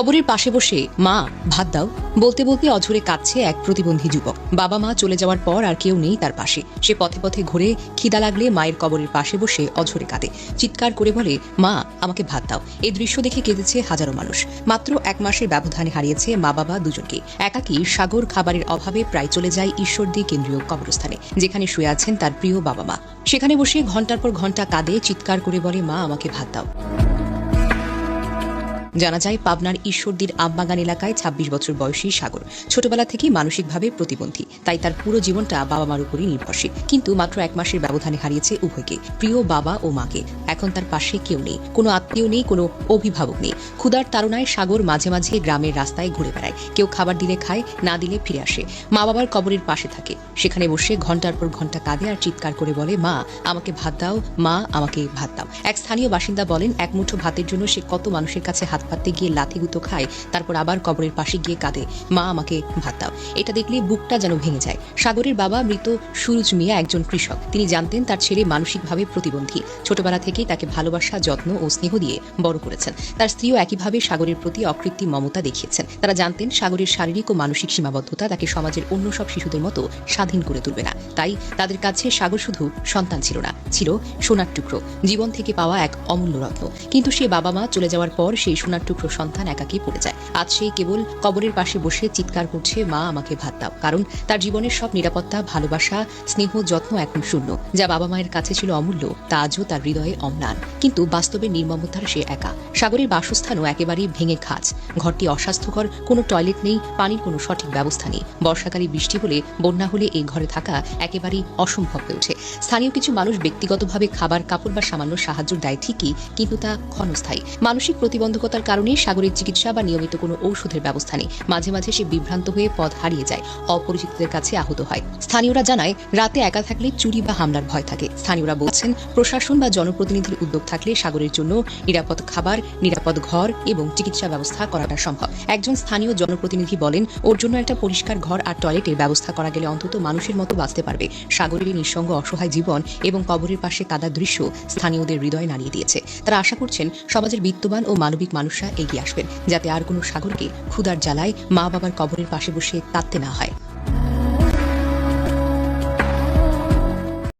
কবরের পাশে বসে মা, ভাত দাও। বলতে বলতে অঝরে কাঁদছে এক প্রতিবন্ধী যুবক। বাবা মা চলে যাওয়ার পর আর কেউ নেই তার পাশে। সে পথে পথে ঘুরে খিদা লাগলে মায়ের কবরের পাশে বসে অঝরে কাঁদে। চিৎকার করে বলে, মা, আমাকে ভাত দাও। এই দৃশ্য দেখে কেঁদেছে হাজারো মানুষ। মাত্র এক মাসের ব্যবধানে হারিয়েছে মা, বাবা দুজনকে। একাকী সাগর খাবারের অভাবে প্রায় চলে যায় ঈশ্বরদী কেন্দ্রীয় কবরস্থানে, যেখানে শুয়ে আছেন তার প্রিয় বাবা মা। সেখানে বসে ঘণ্টার পর ঘণ্টা কাঁদে, চিৎকার করে বলে, মা, আমাকে ভাত দাও। জানা যায়, পাবনার ঈশ্বরদীর আমবাগান এলাকায় ২৬ বছর বয়সী সাগর ছোটবেলা থেকেই মানসিকভাবে প্রতিবন্ধী। তাই তার পুরো জীবনটা বাবা মার উপরই নির্ভরশীল। কিন্তু মাত্র এক মাসের ব্যবধানে হারিয়েছে উভয়কে, প্রিয় বাবা ও মাকে। এখন তার পাশে কেউ নেই। কোনো আত্মীয় নেই, কোনো অভিভাবক নেই। ক্ষুধার তাড়নায় সাগর মাঝে মাঝে গ্রামের রাস্তায় ঘুরে বেড়ায়। কেউ খাবার দিলে খায়, না দিলে ফিরে আসে। মা বাবার কবরের পাশে থাকে। সেখানে বসে ঘণ্টার পর ঘণ্টা কাঁদে আর চিৎকার করে বলে, মা, আমাকে ভাত দাও, মা, আমাকে ভাত দাও। এক স্থানীয় বাসিন্দা বলেন, এক মুঠো ভাতের জন্য সে কত মানুষের কাছে হাত পাততে গিয়ে লাথি গুঁতো খায়, তারপর আবার কবরের পাশে গিয়ে কাঁদে। মা, আমাকে ভাত দাও। এটা দেখলে বুকটা যেন ভেঙে যায়। সাগরের বাবা মৃত সুরুজ মিয়া একজন কৃষক। তিনি জানতেন তার ছেলে মানসিকভাবে প্রতিবন্ধী। ছোটবেলা থেকেই তাকে ভালোবাসা, যত্ন ও স্নেহ দিয়ে বড় করেছেন। তার স্ত্রীও একইভাবে সাগরের প্রতি অকৃত্রিম মমতা দেখিয়েছেন। তারা জানতেন সাগরের শারীরিক ও মানসিক সীমাবদ্ধতা তাকে সমাজের অন্য সব শিশুদের মতো স্বাধীন করে তুলবে না। তাই তাদের কাছে সাগর শুধু সন্তান ছিল না, ছিল সোনার টুকরো, জীবন থেকে পাওয়া এক অমূল্য রত্ন। কিন্তু সে বাবা মা চলে যাওয়ার পর সেই সোনার টুকরো সন্তান একাকী পড়ে যায়। আজ সে কেবল কবরের পাশে বসে চিৎকার করছে, মা, আমাকে ভাত দাও। কারণ তার জীবনের সব নিরাপত্তা, ভালোবাসা, স্নেহ, যত্ন এখন শূন্য। যা বাবা মায়ের কাছে ছিল অমূল্য, তা আজও তার হৃদয়ে অম্লান কিন্তু বাস্তবে নির্মমতার সে একা। সাগরের বাসস্থানও একেবারেই ভেঙে খাজ। ঘরটি অস্বাস্থ্যকর, কোনো টয়লেট নেই, পানির কোনো সঠিক ব্যবস্থা নেই। বর্ষাকালে বৃষ্টি হলে, বন্যা হলে এই ঘরে থাকা একেবারেই অসম্ভব হয়ে ওঠে। স্থানীয় কিছু মানুষ ব্যক্তিগতভাবে খাবার, কাপড় বা সামান্য সাহায্য দেয় ঠিকই, কিন্তু তা ক্ষণস্থায়ী। মানসিক প্রতিবন্ধকতার কারণে সাগরের চিকিৎসা বা নিয়মিত কোনো ঔষধের ব্যবস্থা নেই। মাঝে মাঝে সে বিভ্রান্ত হয়ে পথ হারিয়ে যায়। অপরিচিতদের কাছে আহত হয়। স্থানীয়রা জানায়, রাতে একা থাকলে চুরি বা হামলার ভয় থাকে। স্থানীয়রা বলছেন, প্রশাসন বা জনপ্রতিনিধির উদ্যোগ থাকলে সাগরের জন্য নিরাপদ খাবার, নিরাপদ ঘর এবং চিকিৎসা ব্যবস্থা করাটা সম্ভব। একজন স্থানীয় জনপ্রতিনিধি বলেন, ওর জন্য একটা পরিষ্কার ঘর আর টয়লেটের ব্যবস্থা করা গেলে অন্তত মানুষের মতো বাঁচতে পারবে। সাগরের নিঃসঙ্গ অসহায় জীবন এবং কবরের পাশে কাদার দৃশ্য স্থানীয়দের হৃদয় নাড়িয়ে দিয়েছে। তারা আশা করছেন, সমাজের বিত্তবান ও মানবিক মানুষরা এগিয়ে আসবেন, যাতে আর কোনো সাগরকে ক্ষুধার জ্বালায় মা বাবার কবরের পাশে বসে কাঁদতে না হয়।